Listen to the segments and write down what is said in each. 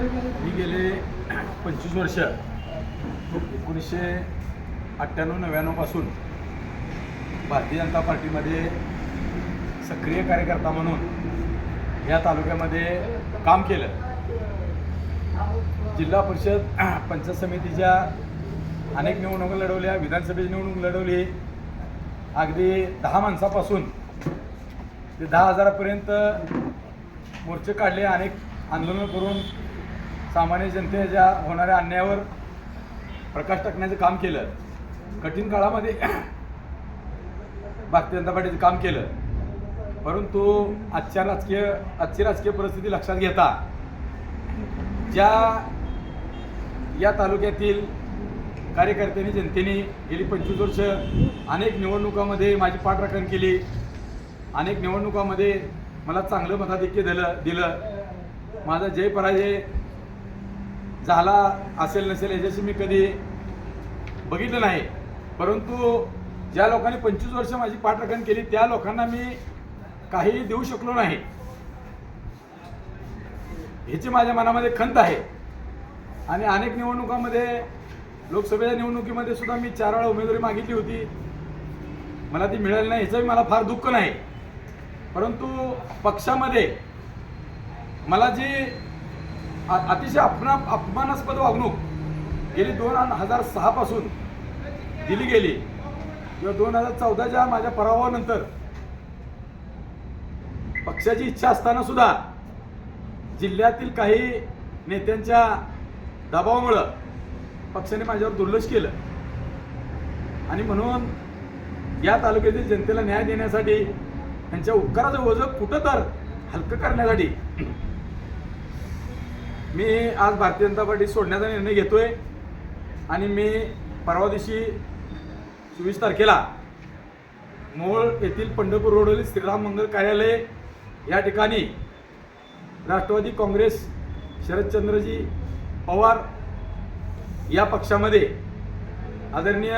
मी गेले पंचवीस वर्ष. एकोणीसशे अठ्ठ्याण्णव नव्याण्णवपासून भारतीय जनता पार्टीमध्ये सक्रिय कार्यकर्ता म्हणून या तालुक्यामध्ये काम केलं. जिल्हा परिषद पंचायत समितीच्या अनेक निवडणुका लढवल्या विधानसभेची निवडणूक लढवली. अगदी दहा माणसापासून ते दहा हजारापर्यंत मोर्चे काढले अनेक आंदोलनं करून सामान्य जनतेच्या होणाऱ्या अन्यायावर प्रकाश टाकण्याचं काम केलं. कठीण काळामध्ये भारतीय जनता पार्टीचं काम केलं. परंतु आजच्या राजकीय आजची राजकीय परिस्थिती लक्षात घेता ज्या या तालुक्यातील कार्यकर्त्यांनी जनतेने गेली पंचवीस वर्ष अनेक निवडणुकामध्ये माझी पाठराखण केली. अनेक निवडणुकामध्ये मला चांगलं मताधिक्य दिलं दिलं. माझा जय पराजय झाला असेल नसेल याच्याशी मी कधी बघितलं नाही. परंतु ज्या लोकांनी पंचवीस वर्ष माझी पाठराखण केली त्या लोकांना मी काही देऊ शकलो नाही. ह्याची माझ्या मनामध्ये खंत आहे. आणि अनेक निवडणुकामध्ये लोकसभेच्या निवडणुकीमध्ये सुद्धा मी चार वेळा उमेदवारी मागितली होती. मला ती मिळाली नाही ह्याचंही मला फार दुःख नाही. परंतु पक्षामध्ये मला जी अतिशय अपना अपमानास्पद वागणूक. गेली दोन हजार सहापासून दिली गेली. किंवा दोन हजार चौदाच्या माझ्या पराभवानंतर पक्षाची इच्छा असताना सुद्धा जिल्ह्यातील काही नेत्यांच्या दबावामुळं पक्षाने माझ्यावर दुर्लक्ष केलं. आणि म्हणून या तालुक्यातील जनतेला न्याय देण्यासाठी त्यांच्या उपकाराचं ओझं कुठं तर हलकं करण्यासाठी मी आज भारतीय जनता पार्टी सोडण्याचा निर्णय घेतोय. आणि मी परवा दिवशी चोवीस तारखेला मोहोळ येथील पंढरपूर रोडवरील श्रीराम मंगल कार्यालय या ठिकाणी राष्ट्रवादी काँग्रेस शरदचंद्रजी पवार या पक्षामध्ये आदरणीय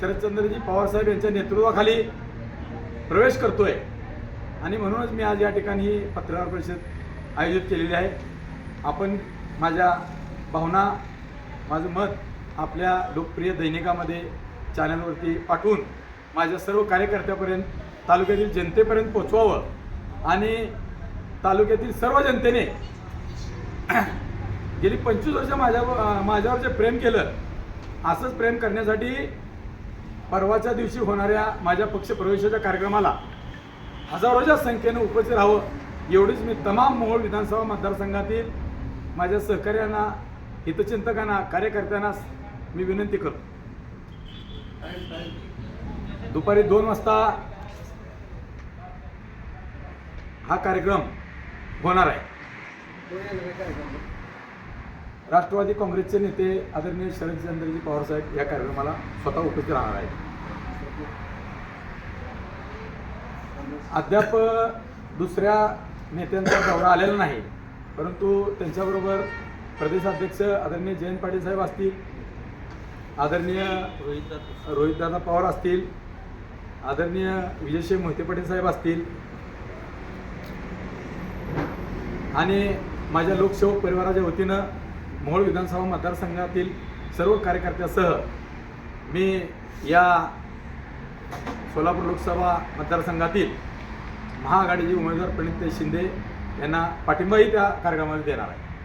शरदचंद्रजी पवारसाहेब यांच्या नेतृत्वाखाली प्रवेश करतोय. आणि म्हणूनच मी आज या ठिकाणी ही पत्रकार परिषद आयोजित केलेली आहे. आपण माझ्या भावना माझं मत आपल्या लोकप्रिय दैनिकामध्ये चॅनलवरती पाठवून माझ्या सर्व कार्यकर्त्यापर्यंत तालुक्यातील जनतेपर्यंत पोचवावं आणि तालुक्यातील सर्व जनतेने गेली पंचवीस वर्ष माझ्या माझ्यावर जे प्रेम केलं असंच प्रेम करण्यासाठी परवाच्या दिवशी होणाऱ्या माझ्या पक्ष प्रवेशाच्या कार्यक्रमाला हजारोच्या संख्येनं उपस्थित राहावं एवढीच मी तमाम मोहोळ विधानसभा मतदारसंघातील माझ्या सहकार्यांना हितचिंतकांना कार्यकर्त्यांना मी विनंती करतो. दुपारी दोन वाजता हा कार्यक्रम होणार आहे. राष्ट्रवादी काँग्रेसचे नेते आदरणीय शरदचंद्रजी पवारसाहेब या कार्यक्रमाला स्वतः उपस्थित राहणार आहेत. अद्याप दुसऱ्या नेत्यांचा दौरा आलेला नाही. परंतु त्यांच्याबरोबर प्रदेशाध्यक्ष आदरणीय जयंत पाटील साहेब असतील आदरणीय रोहितदादा पवार असतील आदरणीय विजयशिव मोहिते पाटील साहेब असतील आणि माझ्या लोकसेवक परिवाराच्या वतीनं मोहोळ विधानसभा मतदारसंघातील सर्व कार्यकर्त्यासह मी या सोलापूर लोकसभा मतदारसंघातील महाआघाडीचे उमेदवार प्रणित शिंदे यांना पाठिंबाही त्या कार्यक्रमामध्ये देणार आहे.